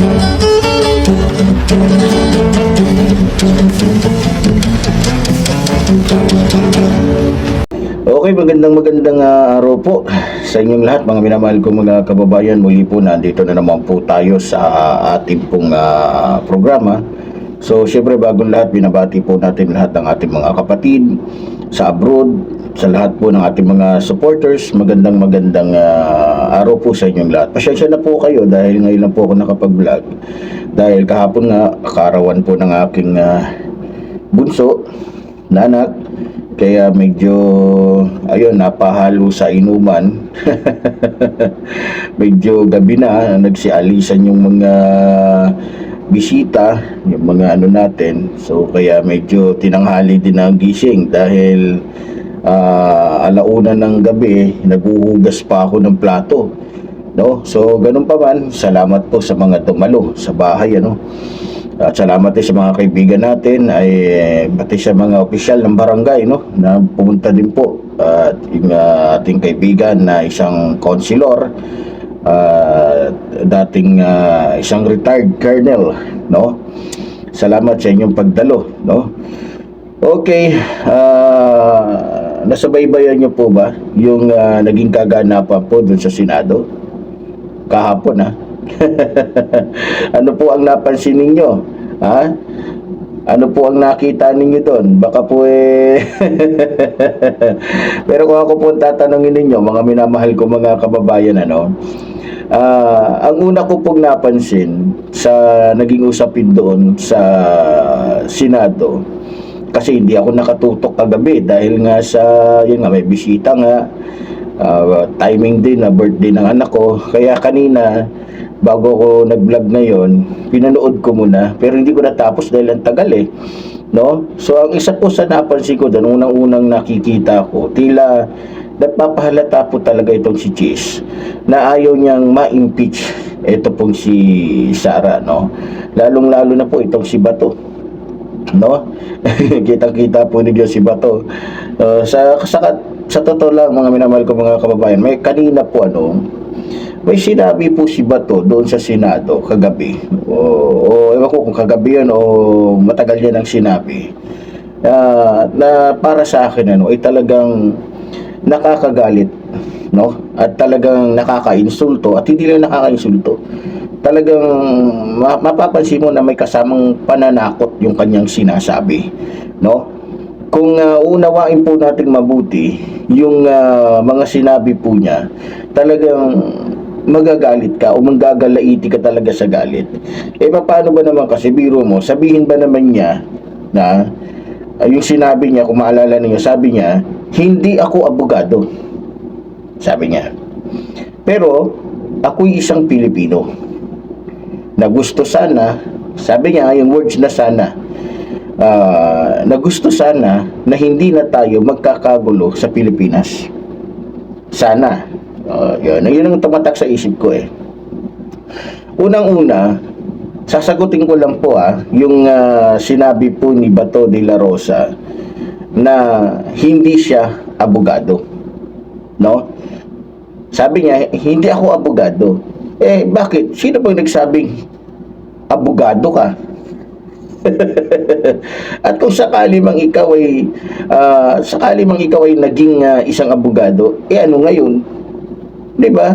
Okay, magandang magandang ah, araw po sa inyong lahat mga minamahal ko mga kababayan. Muli po nandito na naman po tayo sa ah, ating pong ah, programa. So, syempre bagong lahat, binabati po natin lahat ng ating mga kapatid sa abroad, sa lahat po ng ating mga supporters. Magandang magandang ah, araw po sa inyong lahat. Pasensya na po kayo dahil ngayon lang po ako nakapag-vlog. Dahil kahapon nga, karawan po ng aking ah, bunso, na anak, kaya medyo, ayun, napahalo sa inuman. medyo gabi na, nagsialisan yung mga bisita, yung mga ano natin. So, kaya medyo tinanghali din ang gising dahil ah, alauna ng gabi, naghuhugas pa ako ng plato. No? So, ganun pa man, salamat po sa mga dumalo sa bahay, ano. At salamat din sa mga kaibigan natin ay pati sa mga opisyal ng barangay no na pumunta din po at ah, ating kaibigan na isang konsilor at dating ah, isang retired colonel no salamat sa inyong pagdalo no okay ah nasabaybayan niyo po ba yung ah, naging kaganapan po dun sa Senado kahapon ha ano po ang napansin ninyo? Ha? Ano po ang nakita ninyo doon? Baka po eh... Pero kung ako po ang tatanungin ninyo, mga minamahal ko mga kababayan, ano, ah, ang una ko pong napansin sa naging usapin doon sa Senado, kasi hindi ako nakatutok kagabi dahil nga sa, yun nga, may bisita nga, ah, timing din na birthday ng anak ko. Kaya kanina, bago ko nag-vlog ngayon, pinanood ko muna. Pero hindi ko natapos dahil ang tagal eh. No? So, ang isa po sa napansin ko doon, unang-unang nakikita ko, tila nagpapahalata po talaga itong si Cheese na ayaw niyang ma-impeach ito pong si Sara, no? Lalong-lalo na po itong si Bato no? Kitang-kita po ninyo si Bato. Uh, sa, sa, sa totoo lang, mga minamahal ko mga kababayan, may kanina po ano, may sinabi po si Bato doon sa Senado kagabi. O, o ewan ko kung kagabi yun o matagal yan ang sinabi. Ah, na para sa akin ano, ay talagang nakakagalit no? At talagang nakakainsulto at hindi lang nakakainsulto. Talagang ma- mapapansin mo na may kasamang pananakot yung kanyang sinasabi, no? Kung uh, unawain po natin mabuti yung ah, mga sinabi po niya, talagang magagalit ka o manggagalaiti ka talaga sa galit. Eh paano ba naman kasi biro mo, sabihin ba naman niya na ah, yung sinabi niya, kung maalala niyo, sabi niya, hindi ako abogado. Sabi niya. Pero, ako'y isang Pilipino na gusto sana, sabi niya, yung words na sana, ah, na gusto sana na hindi na tayo magkakagulo sa Pilipinas. Sana. Uh, yun, yun ang tumatak sa isip ko eh. Unang-una, sasagutin ko lang po ah, yung ah, sinabi po ni Bato de la Rosa na hindi siya abogado. No? Sabi niya, hindi ako abogado. Eh, bakit? Sino bang nagsabing abogado ka? At kung sakali mang ikaw ay ah, sakali mang ikaw ay naging ah, isang abogado, eh ano ngayon? 'Di ba?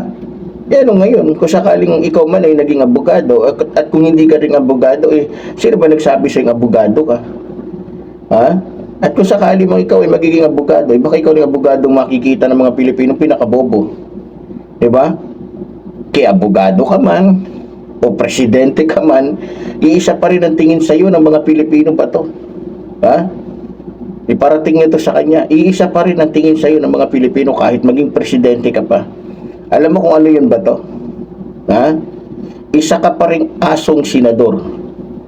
Eh ano ngayon? Kung sakaling ikaw man ay naging abogado at, at kung hindi ka rin abogado, eh sino ba nagsabi sa abogado ka? Ha? At kung sakali mang ikaw ay magiging abogado, eh baka ikaw rin abogadong makikita ng mga Pilipino pinakabobo. 'Di ba? Kaya abogado ka man, o presidente ka man, iisa pa rin ang tingin sa iyo ng mga Pilipino ba to? Ha? Iparating nito sa kanya, iisa pa rin ang tingin sa iyo ng mga Pilipino kahit maging presidente ka pa. Alam mo kung ano yun ba to? Ha? Isa ka pa rin asong senador.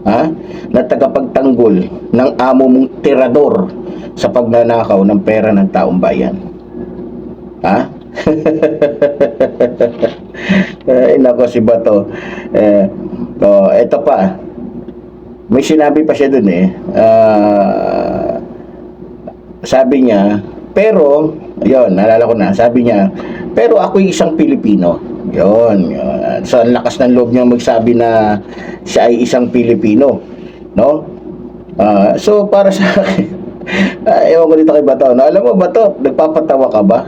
Ha? Na tagapagtanggol ng amo mong tirador sa pagnanakaw ng pera ng taong bayan. Ha? Ay, nako si Bato. Eh, oh, eto pa. May sinabi pa siya dun eh. Ah, sabi niya, pero, yon naalala ko na, sabi niya, pero ako'y isang Pilipino. Yon. yun. So, ang lakas ng loob niya magsabi na siya ay isang Pilipino. No? Ah, so, para sa akin, ah, ewan ko dito kay Bato. No? Alam mo, Bato, nagpapatawa ka ba?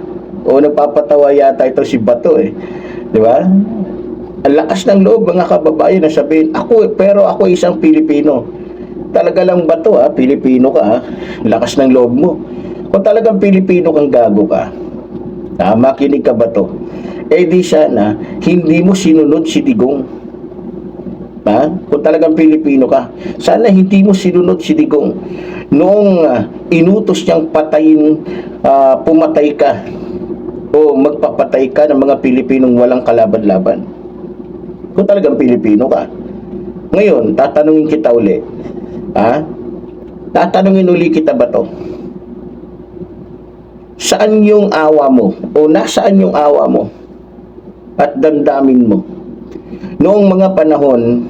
O nagpapatawa yata ito si Bato eh. Di ba? Ang lakas ng loob, mga kababayan, na sabihin, ako, pero ako isang Pilipino. Talaga lang ba to, ha? Pilipino ka, ha? Lakas ng loob mo. Kung talagang Pilipino kang gago ka, ha? makinig ka ba to? Eh di sana, hindi mo sinunod si Digong. Ha? Kung talagang Pilipino ka, sana hindi mo sinunod si Digong. Noong ah, inutos niyang patayin, ah, pumatay ka, o magpapatay ka ng mga Pilipinong walang kalaban-laban. Kung talagang Pilipino ka. Ngayon, tatanungin kita uli. Ha? Tatanungin uli kita ba to? Saan yung awa mo? O nasaan yung awa mo? At damdamin mo? Noong mga panahon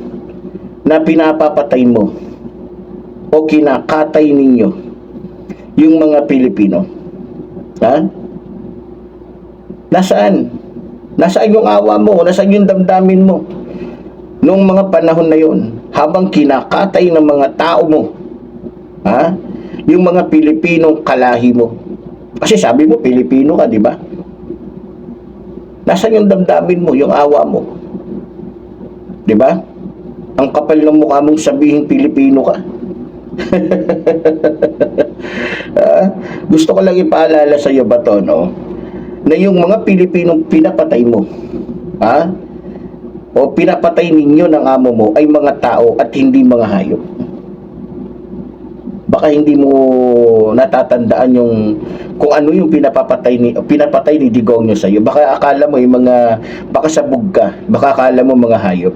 na pinapapatay mo o kinakatay ninyo yung mga Pilipino. Ha? Nasaan? Nasaan yung awa mo? Nasaan yung damdamin mo? Noong mga panahon na yon, habang kinakatay ng mga tao mo, ha? Yung mga Pilipinong kalahi mo. Kasi sabi mo, Pilipino ka, di ba? Nasaan yung damdamin mo, yung awa mo? Di ba? Ang kapal ng mukha mong sabihin Pilipino ka. Ah, gusto ko lang ipaalala sa iyo ba to, no? Na yung mga Pilipinong pinapatay mo, ha? O pinapatay ninyo ng amo mo ay mga tao at hindi mga hayop. Baka hindi mo natatandaan yung kung ano yung pinapapatay ni pinapatay ni Digong nyo sa iyo. Baka akala mo yung mga baka sabog ka, baka akala mo mga hayop.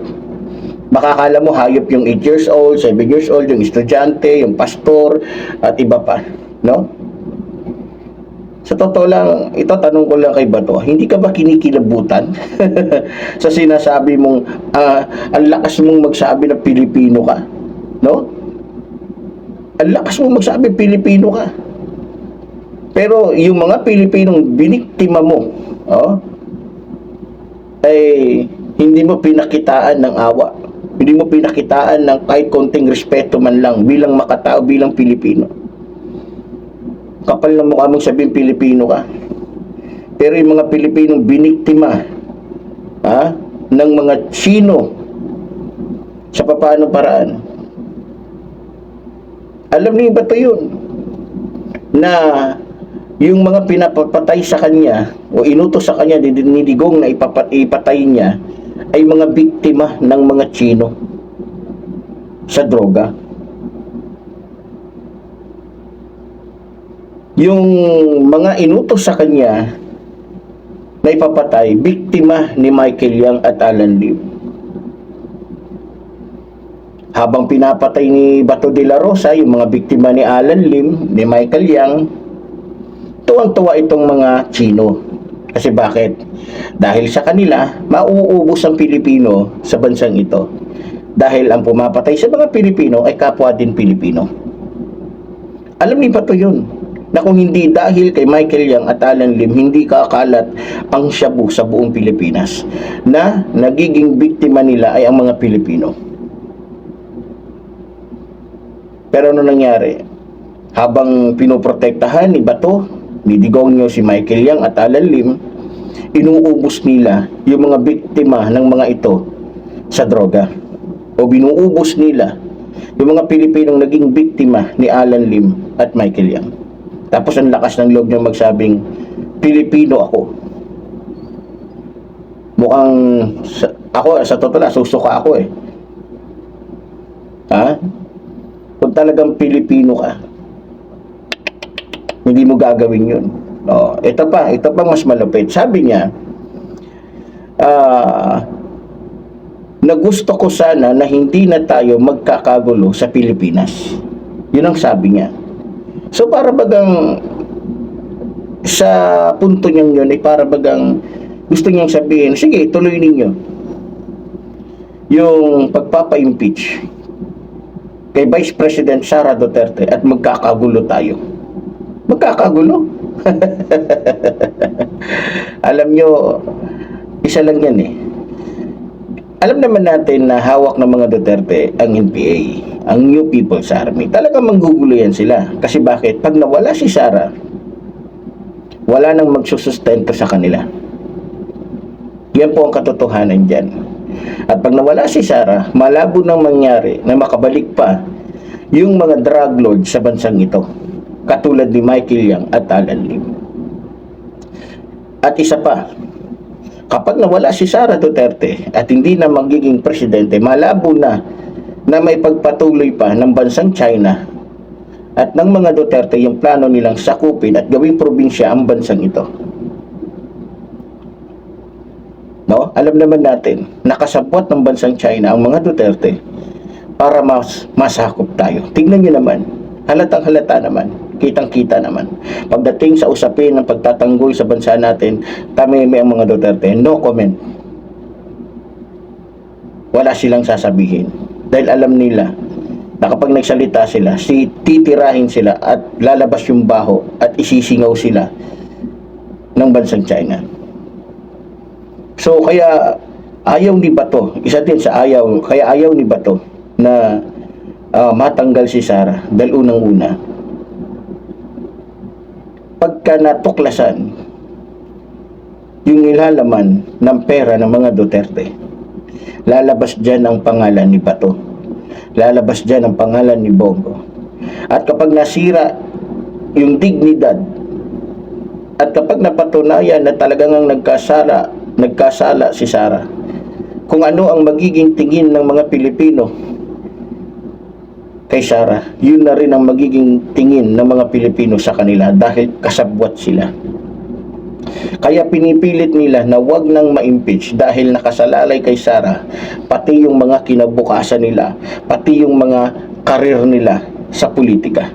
Baka akala mo hayop yung 8 years old, 7 years old, yung estudyante, yung pastor, at iba pa. No? Sa totoo lang, ito tanong ko lang kay Bato, hindi ka ba kinikilabutan sa sinasabi mong ah, ang lakas mong magsabi na Pilipino ka? No? Ang lakas mong magsabi Pilipino ka. Pero yung mga Pilipinong biniktima mo, oh, ay hindi mo pinakitaan ng awa. Hindi mo pinakitaan ng kahit konting respeto man lang bilang makatao, bilang Pilipino. Kapal na mukha mong sabihin Pilipino ka. Pero yung mga Pilipinong biniktima ha, ng mga Chino sa papaano paraan. Alam niyo ba to yun? Na yung mga pinapatay sa kanya o inutos sa kanya ni Digong na ipatay niya ay mga biktima ng mga Chino sa droga. Yung mga inutos sa kanya na ipapatay, biktima ni Michael Yang at Alan Lim. Habang pinapatay ni Bato de la Rosa, yung mga biktima ni Alan Lim, ni Michael Yang, tuwang-tuwa itong mga Chino. Kasi bakit? Dahil sa kanila, mauubos ang Pilipino sa bansang ito. Dahil ang pumapatay sa mga Pilipino ay kapwa din Pilipino. Alam ni Bato yun, na kung hindi dahil kay Michael Yang at Alan Lim, hindi kakalat ang shabu sa buong Pilipinas na nagiging biktima nila ay ang mga Pilipino. Pero ano nangyari? Habang pinoprotektahan ni Bato, ni Digongyo si Michael Yang at Alan Lim, inuubos nila yung mga biktima ng mga ito sa droga. O binuubos nila yung mga Pilipinong naging biktima ni Alan Lim at Michael Yang. Tapos ang lakas ng loob niya magsabing, Pilipino ako. Mukhang, sa, ako, sa totoo lang, susuka ako eh. Ha? Kung talagang Pilipino ka, hindi mo gagawin yun. Oh, ito pa, ito pa mas malupit. Sabi niya, ah, na gusto ko sana na hindi na tayo magkakagulo sa Pilipinas. Yun ang sabi niya. So para bagang sa punto niyang yun ay para bagang gusto niyang sabihin, sige, tuloy ninyo yung pagpapa-impeach kay Vice President Sara Duterte at magkakagulo tayo. Magkakagulo? Alam nyo, Isa lang yan eh. Alam naman natin na hawak ng mga Duterte ang NPA, ang New People's Army. Talagang manggugulo yan sila. Kasi bakit? Pag nawala si Sara, wala nang magsusustento sa kanila. Yan po ang katotohanan dyan. At pag nawala si Sara, malabo nang mangyari na makabalik pa yung mga drug lord sa bansang ito. Katulad ni Michael Yang at Alan Lim. At isa pa, kapag nawala si Sara Duterte at hindi na magiging presidente, malabo na na may pagpatuloy pa ng bansang China at ng mga Duterte yung plano nilang sakupin at gawing probinsya ang bansang ito. No? Alam naman natin, nakasabwat ng bansang China ang mga Duterte para mas masakop tayo. Tingnan niyo naman, halatang halata naman, kitang kita naman. Pagdating sa usapin ng pagtatanggol sa bansa natin, tameme ang mga Duterte, no comment. Wala silang sasabihin. Dahil alam nila na kapag nagsalita sila, si titirahin sila at lalabas yung baho at isisingaw sila ng bansang China. So kaya ayaw ni Bato, isa din sa ayaw, kaya ayaw ni Bato na ah, matanggal si Sara dahil unang-una pagka natuklasan yung nilalaman ng pera ng mga Duterte lalabas dyan ang pangalan ni Bato lalabas dyan ang pangalan ni Bongo. At kapag nasira yung dignidad at kapag napatunayan na talagang ang nagkasala nagkasala si Sara kung ano ang magiging tingin ng mga Pilipino kay Sara, yun na rin ang magiging tingin ng mga Pilipino sa kanila dahil kasabwat sila. Kaya pinipilit nila na wag nang ma-impeach dahil nakasalalay kay Sara pati yung mga kinabukasan nila, pati yung mga karir nila sa politika.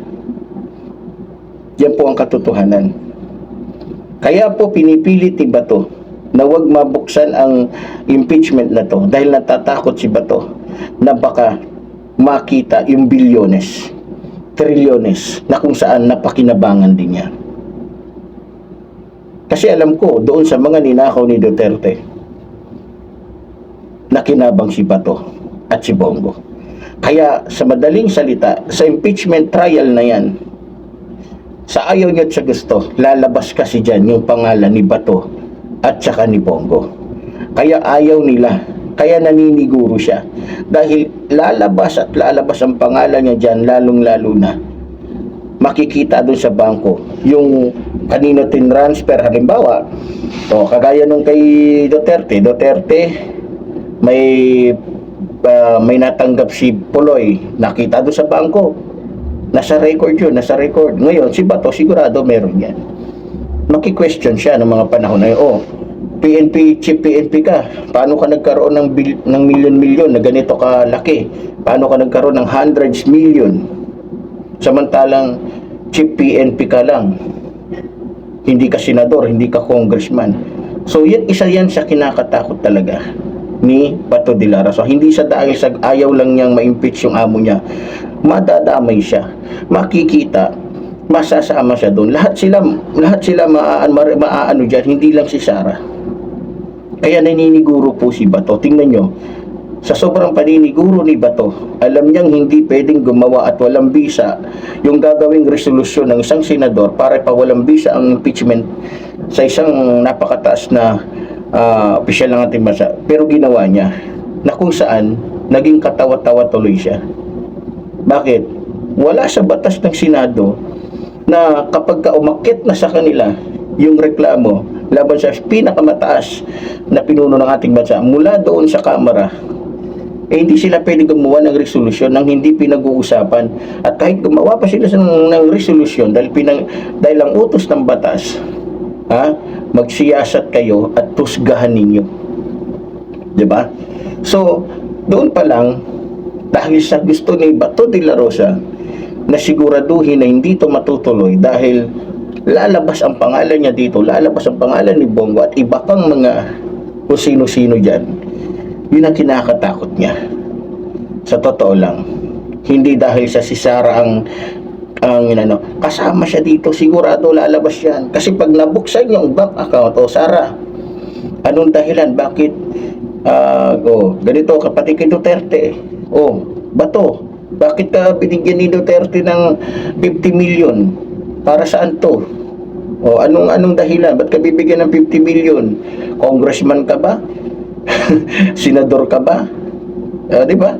Yan po ang katotohanan. Kaya po pinipilit ni Bato na wag mabuksan ang impeachment na to dahil natatakot si Bato na baka makita yung bilyones, trilyones na kung saan napakinabangan din niya. Kasi alam ko, doon sa mga ninakaw ni Duterte, nakinabang si Bato at si Bongo. Kaya sa madaling salita, sa impeachment trial na yan, sa ayaw niya at sa gusto, lalabas kasi dyan yung pangalan ni Bato at saka ni Bongo. Kaya ayaw nila, kaya naniniguro siya. Dahil lalabas at lalabas ang pangalan niya dyan, lalong-lalo na makikita doon sa bangko. Yung kanino tinransfer halimbawa to kagaya nung kay Duterte. Duterte may ah, may natanggap si Puloy. Nakita doon sa bangko. Nasa record yun nasa record. Ngayon si Bato sigurado meron yan. Maki-question siya ng mga panahon na yun. Oh PNP, chief PNP ka. Paano ka nagkaroon ng, bil, ng milyon-milyon na ganito kalaki? Paano ka nagkaroon ng hundreds million? Samantalang chief PNP ka lang. Hindi ka senador, hindi ka congressman. So, yan, isa yan sa kinakatakot talaga ni Bato de Lara. So, hindi sa dahil sa ayaw lang niyang ma-impeach yung amo niya. Madadamay siya. Makikita masasama siya doon. Lahat sila lahat sila maaan maaano diyan, hindi lang si Sara. Kaya naniniguro po si Bato. Tingnan nyo, sa sobrang paniniguro ni Bato, alam niyang hindi pwedeng gumawa at walang bisa yung gagawing resolusyon ng isang senador para pawalang bisa ang impeachment sa isang napakataas na uh, opisyal ng ating bansa. Pero ginawa niya na kung saan naging katawa-tawa tuloy siya. Bakit? Wala sa batas ng Senado na kapag ka umakit na sa kanila yung reklamo laban sa pinakamataas na pinuno ng ating bansa mula doon sa Kamara eh hindi sila pwede gumawa ng resolusyon nang hindi pinag-uusapan at kahit gumawa pa sila ng, ng resolusyon dahil, pinang, dahil ang utos ng batas ha, magsiyasat kayo at tusgahan ninyo ba? so doon pa lang dahil sa gusto ni Bato de la Rosa na siguraduhin na hindi ito matutuloy dahil lalabas ang pangalan niya dito, lalabas ang pangalan ni Bongo at iba pang mga kung sino-sino dyan. Yun ang kinakatakot niya. Sa totoo lang. Hindi dahil sa si Sara ang ang ano, kasama siya dito, sigurado lalabas yan. Kasi pag nabuksan yung bank account, o Sara, Anong dahilan? Bakit? ah oh, ganito, kapatid kay Duterte. Oh, bato. Bakit ka binigyan ni Duterte ng 50 million? Para saan to? O anong anong dahilan? Ba't ka bibigyan ng 50 million? Congressman ka ba? Senador ka ba? Ah, di ba?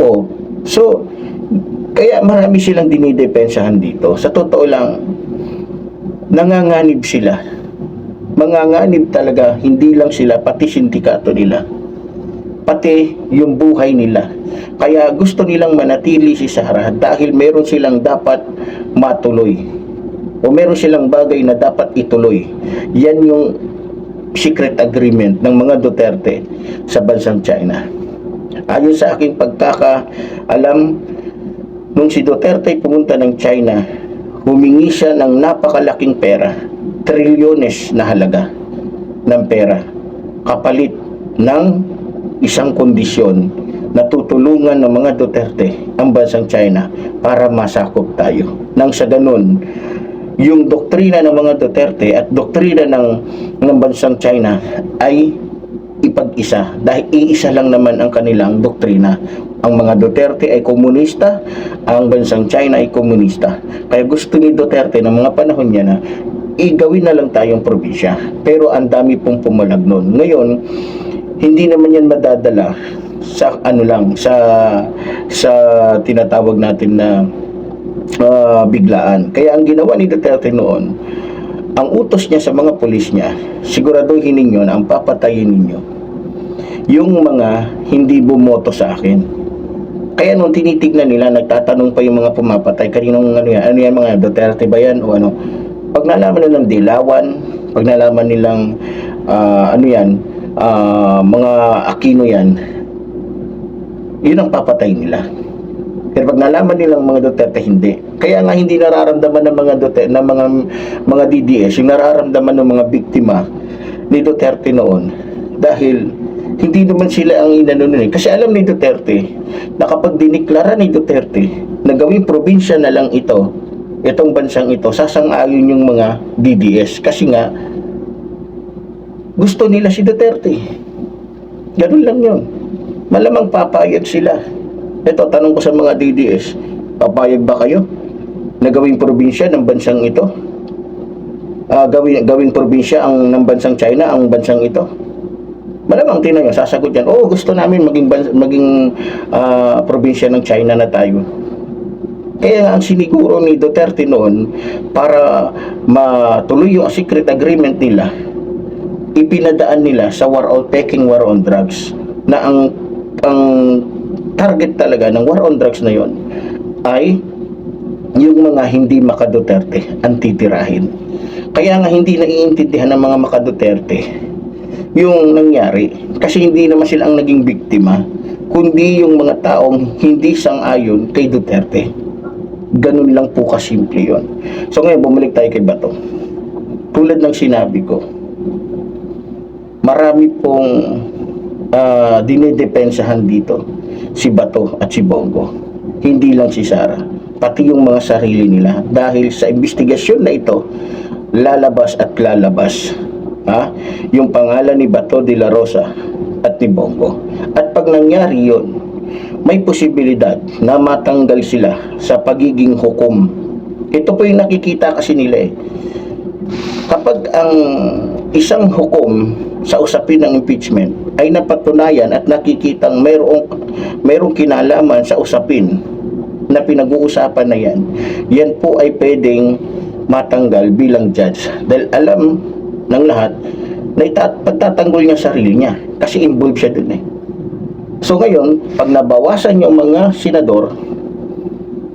O, so, kaya marami silang dinidepensahan dito. Sa totoo lang, nanganganib sila. Manganganib talaga, hindi lang sila, pati sindikato nila. Pati yung buhay nila. Kaya gusto nilang manatili si Sara dahil meron silang dapat matuloy. O meron silang bagay na dapat ituloy. Yan yung secret agreement ng mga Duterte sa bansang China. Ayon sa aking pagkakaalam, nung si Duterte pumunta ng China, humingi siya ng napakalaking pera, trilyones na halaga ng pera, kapalit ng isang kondisyon na tutulungan ng mga Duterte ang bansang China para masakop tayo. Nang sa ganun, yung doktrina ng mga Duterte at doktrina ng, ng bansang China ay ipag-isa dahil iisa lang naman ang kanilang doktrina. Ang mga Duterte ay komunista, ang bansang China ay komunista. Kaya gusto ni Duterte ng mga panahon niya na igawin na lang tayong probinsya. Pero ang dami pong pumalag nun. Ngayon, hindi naman yan madadala sa ano lang sa sa tinatawag natin na ah, biglaan. Kaya ang ginawa ni Duterte noon, ang utos niya sa mga pulis niya, siguraduhin ninyo na ang papatayin ninyo yung mga hindi bumoto sa akin. Kaya nung tinitignan nila, nagtatanong pa yung mga pumapatay, kaninong ano yan, ano yan mga Duterte ba yan o ano. Pag nalaman nilang Dilawan, pag nalaman nilang ah, ano yan, ah, mga Aquino yan, yun ang papatay nila. Pero pag nalaman nilang mga Duterte hindi. Kaya nga hindi nararamdaman ng mga Duterte, ng mga mga DDS, yung nararamdaman ng mga biktima ni Duterte noon dahil hindi naman sila ang inano eh. Kasi alam ni Duterte na kapag diniklara ni Duterte na gawing probinsya na lang ito, itong bansang ito, sasang-ayon yung mga DDS. Kasi nga, gusto nila si Duterte. Ganun lang yun. Malamang papayag sila. Ito, tanong ko sa mga DDS, papayag ba kayo na gawing probinsya ng bansang ito? Ah, gawing, gawing probinsya ang ng bansang China, ang bansang ito? Malamang tingnan nyo, sasagot yan, oh, gusto namin maging, maging ah, probinsya ng China na tayo. Kaya nga ang siniguro ni Duterte noon para matuloy yung secret agreement nila, ipinadaan nila sa war on taking war on drugs na ang ang target talaga ng war on drugs na yon ay yung mga hindi makaduterte ang titirahin. Kaya nga hindi naiintindihan ng mga makaduterte yung nangyari kasi hindi naman sila ang naging biktima kundi yung mga taong hindi sang-ayon kay Duterte. Ganun lang po kasimple yon. So ngayon, bumalik tayo kay Bato. Tulad ng sinabi ko, marami pong uh, dinidepensahan dito si Bato at si Bongo. Hindi lang si Sara, pati yung mga sarili nila. Dahil sa investigasyon na ito, lalabas at lalabas ha? yung pangalan ni Bato de la Rosa at ni Bongo. At pag nangyari yon, may posibilidad na matanggal sila sa pagiging hukom. Ito po yung nakikita kasi nila eh. Kapag ang isang hukom sa usapin ng impeachment ay napatunayan at nakikitang mayroong, mayroong kinalaman sa usapin na pinag-uusapan na yan, yan po ay pwedeng matanggal bilang judge. Dahil alam ng lahat na pagtatanggol niya sarili niya kasi involved siya dun eh. So ngayon, pag nabawasan yung mga senador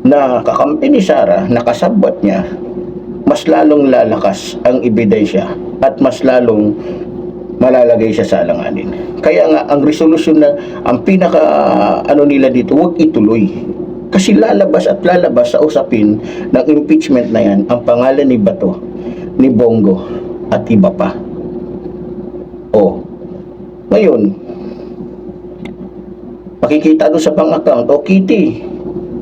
na kakampi ni Sara, nakasabot niya, mas lalong lalakas ang ebidensya at mas lalong malalagay siya sa alanganin. Kaya nga, ang resolusyon na, ang pinaka ano nila dito, huwag ituloy. Kasi lalabas at lalabas sa usapin ng impeachment na yan, ang pangalan ni Bato, ni Bongo, at iba pa. O, ngayon, makikita doon sa bank account, o Kitty,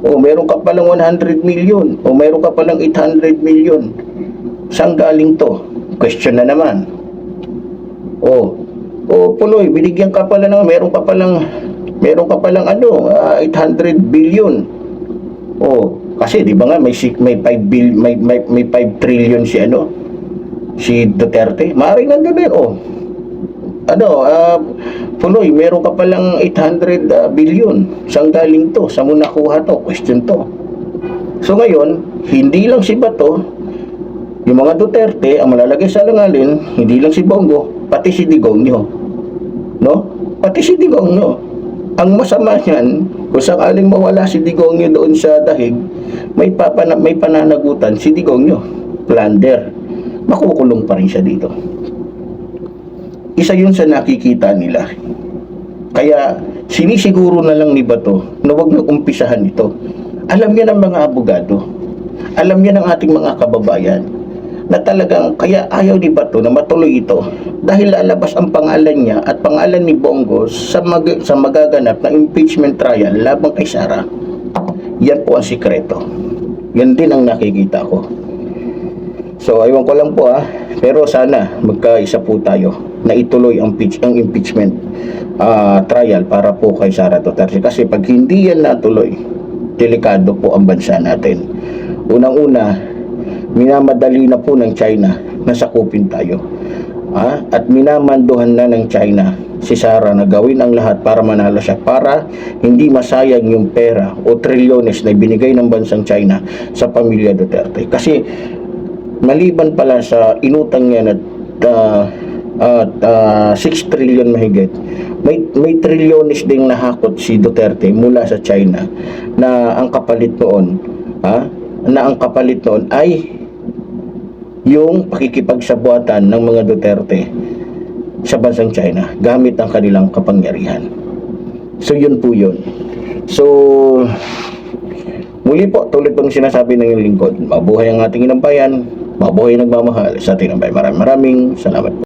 o meron ka palang 100 million, o meron ka palang 800 million. Saan galing to? Question na naman. Oh, oh, Puloy, binigyan ka pala ng, meron ka palang, meron ka palang ano, ah, 800 billion. Oh, kasi di ba nga may may 5 bill may may, may 5 trillion si ano si Duterte. Maaring nandoon din oh. Ano, ah Puloy, meron ka palang 800 ah, billion. Saan galing to? Saan mo nakuha to? Question to. So ngayon, hindi lang si Bato, yung mga Duterte, ang malalagay sa langalin, hindi lang si Bongo, pati si Digongyo. No? Pati si Digongyo. Ang masama niyan, kung sakaling mawala si Digongyo doon sa dahig, may, papana, may pananagutan si Digongyo. Plunder. Makukulong pa rin siya dito. Isa yun sa nakikita nila. Kaya sinisiguro na lang ni Bato na huwag na umpisahan ito. Alam niya ng mga abogado. Alam niya ng ating mga kababayan na talagang kaya ayaw ni Bato na matuloy ito dahil lalabas ang pangalan niya at pangalan ni Bongo sa, mag, sa magaganap na impeachment trial labang kay Sara. Yan po ang sikreto. Yan din ang nakikita ko. So, aywan ko lang po ah. Pero sana magkaisa po tayo na ituloy ang, pitch, ang impeachment ah, trial para po kay Sara Duterte. Kasi pag hindi yan natuloy, delikado po ang bansa natin. Unang-una, minamadali na po ng China na sakupin tayo. Ah, at minamanduhan na ng China si Sara na gawin ang lahat para manalo siya para hindi masayang yung pera o trilyones na binigay ng bansang China sa pamilya Duterte. Kasi maliban pala sa inutang niya na uh, at ah, 6 trillion mahigit may may trilyones ding nahakot si Duterte mula sa China na ang kapalit noon ha na ang kapalit noon ay yung pakikipagsabuatan ng mga Duterte sa bansang China gamit ang kanilang kapangyarihan. So yun po yun. So muli po tulad pong sinasabi ng lingkod, mabuhay ang ating inang bayan, mabuhay nagmamahal sa ating inang bayan. Maraming maraming salamat po.